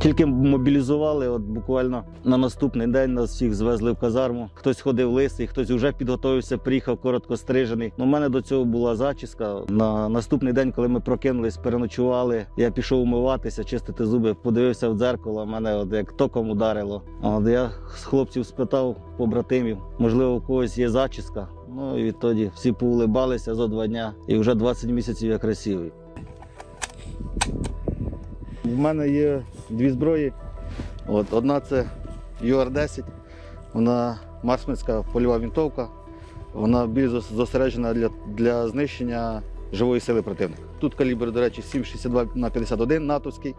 Тільки мобілізували, от буквально на наступний день нас всіх звезли в казарму. Хтось ходив лисий, хтось вже підготовився, приїхав коротко стрижений. У мене до цього була зачіска. На наступний день, коли ми прокинулись, переночували, я пішов умиватися, чистити зуби, подивився в дзеркало. Мене от як током ударило. От я з хлопців спитав побратимів, можливо, у когось є зачіска. Ну і відтоді всі поулибалися за два дня, і вже 20 місяців я красивий. У мене є дві зброї. От, одна це ЮР-10, вона марсминська польова вінтовка. Вона більш зосереджена для, для знищення живої сили противника. Тут калібр, до речі, 7,62 на 51 натовський.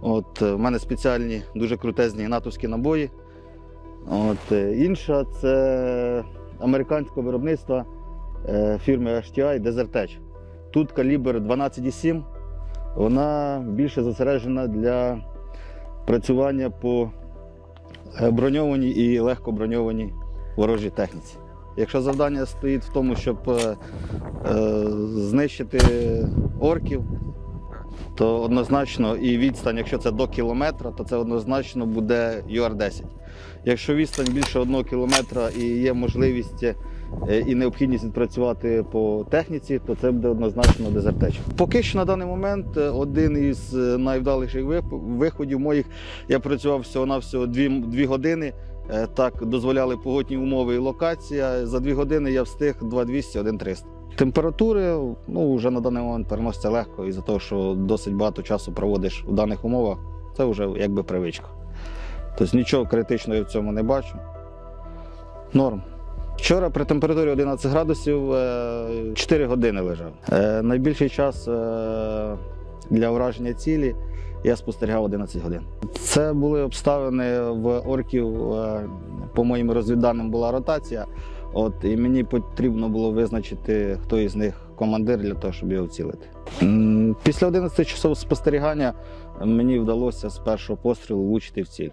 От, е, в мене спеціальні, дуже крутезні натовські набої. От, е, інша це американського виробництва е, фірми HTI Desert Edge. Тут калібр 12,7 вона більше зосереджена для працювання по е, броньованій і легко броньованій ворожій техніці. Якщо завдання стоїть в тому, щоб е, е, знищити орків, то однозначно і відстань, якщо це до кілометра, то це однозначно буде ЮР-10. Якщо відстань більше одного кілометра і є можливість е, і необхідність відпрацювати по техніці, то це буде однозначно дезертеч. Поки що на даний момент е, один із е, найвдаліших виходів моїх я працював всього-навсього дві, дві години. Так дозволяли погодні умови і локація. За дві години я встиг 2200, 1300. Температури ну, вже на даний момент переноситься легко, із-за того, що досить багато часу проводиш у даних умовах, це вже якби привичка. Тобто нічого критичного я в цьому не бачу. Норм. Вчора при температурі 11 градусів е, 4 години лежав. Е, Найбільший час е, для ураження цілі я спостерігав 11 годин. Це були обставини в орків. е, По моїм розвідданим була ротація. От, і мені потрібно було визначити, хто із них командир для того, щоб його вцілити. Після 11 часов спостерігання мені вдалося з першого пострілу влучити в ціль.